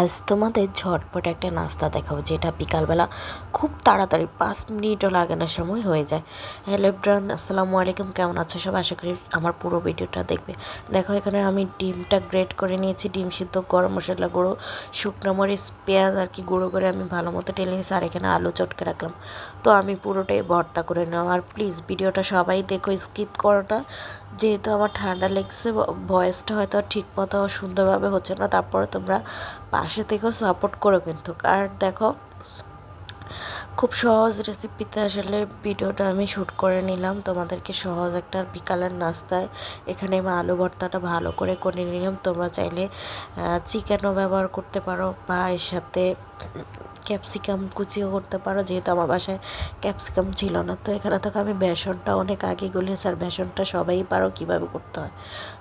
আজ তোমাদের ঝটপট একটা নাস্তা দেখাবো, যেটা বিকালবেলা খুব তাড়াতাড়ি পাঁচ মিনিটও লাগে না, সময় হয়ে যায়। হ্যালো ইব্রান আসসালামু আলাইকুম, কেমন আছো সব আশা করি আমার পুরো ভিডিওটা দেখবে। দেখো, এখানে আমি ডিমটা গ্রেট করে নিয়েছি, ডিম সিদ্ধ, গরম মশলা গুঁড়ো, শুকনো মরিচ, পেঁয়াজ আর কি গুঁড়ো করে আমি ভালো মতো টেলে নিয়েছি, আর এখানে আলু চটকে রাখলাম। তো আমি পুরোটাই ভর্তা করে নেওয়া আর প্লিজ ভিডিওটা সবাই দেখো, স্কিপ করাটা। যেহেতু আমার ঠান্ডা লেগছে ভয়েসটা হয়তো ঠিক মতো সুন্দরভাবে হচ্ছে না, তারপরে তোমরা পাশে থেকেও সাপোর্ট করো কিন্তু। আর দেখো, খুব সহজ রেসিপিতে আসলে ভিডিওটা আমি শ্যুট করে নিলাম। তোমাদেরকে সহজ একটা বিকালের নাস্তায় এখানে আমি আলু ভর্তাটা ভালো করে করে নিলাম। তোমরা চাইলে চিকেনও ব্যবহার করতে পারো বা এর সাথে ক্যাপসিকাম কুচিও করতে পারো, যেহেতু আমার বাসায় ক্যাপসিকাম ছিল না। তো এখানে থেকে আমি বেসনটা অনেক আগে গলিয়েছি আর বেসনটা সবাই পারো কীভাবে করতে হয়।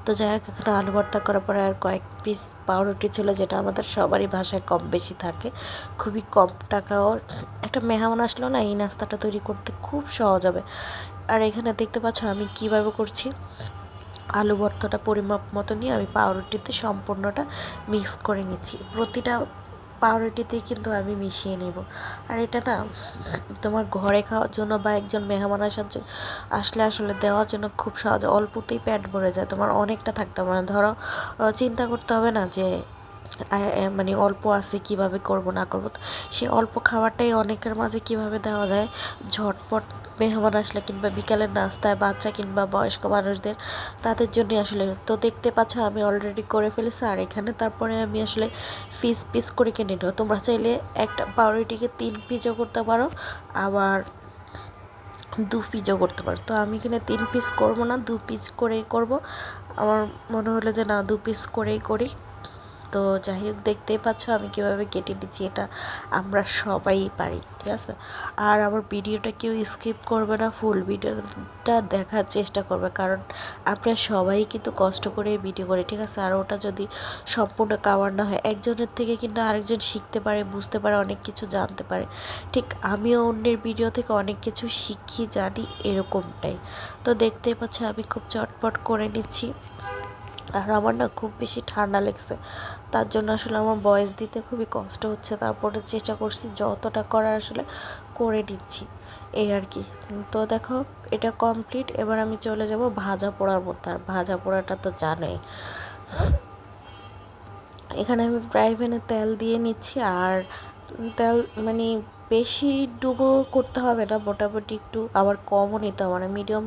তো যাই হোক, এখানে আলু ভর্তা করার পরে আর কয়েক পিস পাউরুটি ছিল, যেটা আমাদের সবারই ভাষায় কম বেশি থাকে। খুবই কম টাকাও। একটা মেহমান আসলো না, এই নাস্তাটা তৈরি করতে খুব সহজ হবে। আর এখানে দেখতে পাচ্ছ আমি কীভাবে করছি। আলু ভর্তাটা পরিমাপ মতো নিয়ে আমি পাউরুটিতে সম্পূর্ণটা মিক্স করে নিচ্ছি। প্রতিটা পাউরুটিতেই কিন্তু আমি মিশিয়ে নেব। আর এটা না তোমার ঘরে খাওয়ার জন্য বা একজন মেহমান আসার জন্য আসলে আসলে দেওয়ার জন্য খুব সহজ। অল্পতেই প্যাট ভরে যায়। তোমার অনেকটা থাকতে পারে ধরো চিন্তা করতে হবে না যে মানে অল্প আছে, কীভাবে করব, না করব। সে অল্প খাবারটাই অনেকের মাঝে কীভাবে দেওয়া যায়? ঝটপট মেহমান আসলে কিংবা বিকালের নাস্তায় বাচ্চা কিংবা বয়স্ক মানুষদের, তাদের জন্য আসলে। তো দেখতে পাচ্ছ, আমি অলরেডি করে ফেলেছি, আর এখানে তারপরে আমি আসলে পিস পিস করে কিনে নেব। তোমরা চাইলে একটা পাউরুটিকে তিন পিসও করতে পারো, আবার দু পিসও করতে পারো। তো আমি এখানে তিন পিস করব না, দু পিস করেই করব। আমার মনে হলো যে না, দু পিস করেই করি। তো যাই হোক, দেখতেই পাচ্ছ আমি কীভাবে কেটে দিচ্ছি, এটা আমরা সবাই পারি, ঠিক আছে? আর আমার ভিডিওটা কেউ স্কিপ করবে না, ফুল ভিডিওটা দেখার চেষ্টা করবে, কারণ আমরা সবাই কিন্তু কষ্ট করে ভিডিও করি, ঠিক আছে? আর ওটা যদি সম্পূর্ণ কাভার না হয়, একজনের থেকে কিন্তু আরেকজন শিখতে পারে, বুঝতে পারে, অনেক কিছু জানতে পারে। ঠিক, আমিও অন্যের ভিডিও থেকে অনেক কিছু শিখি, জানি, এরকমটাই। তো দেখতেই পাচ্ছি আমি খুব চটপট করে নিচ্ছি। আর আমার না খুব বেশি ঠান্ডা লেগছে। তার জন্য আসলে আমার বয়স দিতে খুবই কষ্ট হচ্ছে। তারপরে চেষ্টা করছি যতটা করার আসলে করে দিচ্ছি এই আর কি। তো দেখো, এটা কমপ্লিট এবার আমি চলে যাব ভাজা পোড়ার মধ্যে। আর ভাজা পোড়াটা তো জানোই। এখানে আমি ফ্রাই প্যানে তেল দিয়ে নিচ্ছি। আর তেল মানে বেশি ডুবো করতে হবে না, মোটামুটি একটু আবার কমও নিতে হবে না। মিডিয়াম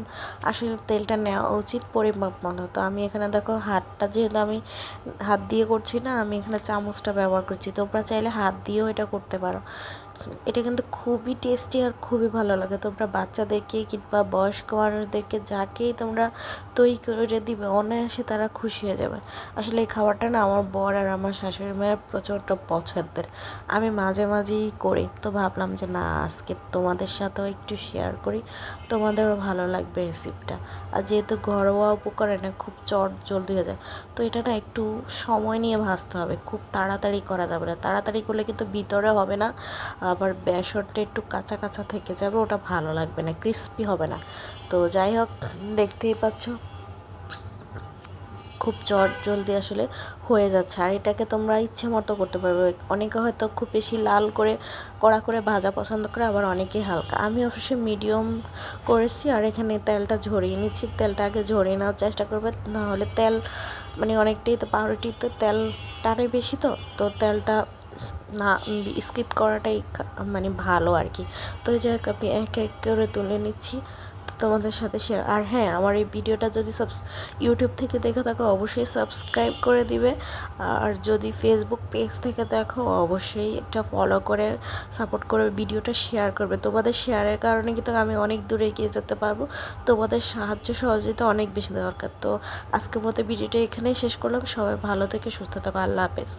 আসলে তেলটা নেওয়া উচিত পরিমাপ মতো। তো আমি এখানে দেখো হাতটা যেহেতু আমি হাত দিয়ে করছি না, আমি এখানে চামচটা ব্যবহার করছি। তোমরা চাইলে হাত দিয়েও এটা করতে পারো। এটা কিন্তু খুবই টেস্টি আর খুবই ভালো লাগে। তোমরা বাচ্চাদেরকে কিংবা বয়স্ক মানুষদেরকে যাকেই তোমরা তৈরি করে দিবে, অনায়াসে তারা খুশি হয়ে যাবে। আসলে এই খাবারটা না আমার বর আর আমার শাশুড়ি মায়ের প্রচণ্ড পছন্দের। আমি মাঝে মাঝেই করি, তো ভাবলাম যে না, আজকে তোমাদের সাথেও একটু শেয়ার করি। তোমাদেরও ভালো লাগবে রেসিপিটা আর যেহেতু ঘরোয়া উপকরণে খুব চট জলদি হয়ে যায়, তো এটা না একটু সময় নিয়ে ভাজতে হবে। খুব তাড়াতাড়ি করা যাবে না। তাড়াতাড়ি করলে কিন্তু ভিতরে হবে না আবার বেসনটা একটু কাঁচা কাঁচা থেকে যাবে, ওটা ভালো লাগবে না ক্রিস্পি হবে না। তো যাই হোক, দেখতেই পাচ্ছ, খুব চট জলদি আসলে হয়ে যাচ্ছে। আর এটাকে তোমরা ইচ্ছে মতো করতে পারবে। অনেকে হয়তো খুব বেশি লাল করে, কড়া করে ভাজা পছন্দ করে, আবার অনেকে হালকা। আমি অবশ্যই মিডিয়াম করেছি, আর এখানে তেলটা ঝরিয়ে নিচ্ছি। তেলটা আগে ঝরিয়ে নেওয়ার চেষ্টা করবে নাহলে তেল মানে অনেকটাই তো পাউরুটিতে তেল টানে বেশি তো তো তেলটা না স্কিপ করাটাই মানে ভালো আর কি তো এই যাই হোক আমি এক এক করে তুলে নিচ্ছি, তো তোমাদের সাথে শেয়ার আর হ্যাঁ আমার এই ভিডিওটা যদি সাবস ইউটিউব থেকে দেখে থাকো, অবশ্যই সাবস্ক্রাইব করে দিবে। আর যদি ফেসবুক পেজ থেকে দেখো, অবশ্যই একটা ফলো করে সাপোর্ট করে ভিডিওটা শেয়ার করবে। তোমাদের শেয়ারের কারণে কিন্তু আমি অনেক দূরে এগিয়ে যেতে পারব। তোমাদের সাহায্য সহযোগিতা অনেক বেশি দরকার। তো আজকের মতো ভিডিওটা এখানেই শেষ করলাম। সবাই ভালো থেকে সুস্থ থাকো। আল্লাহ হাফেজ।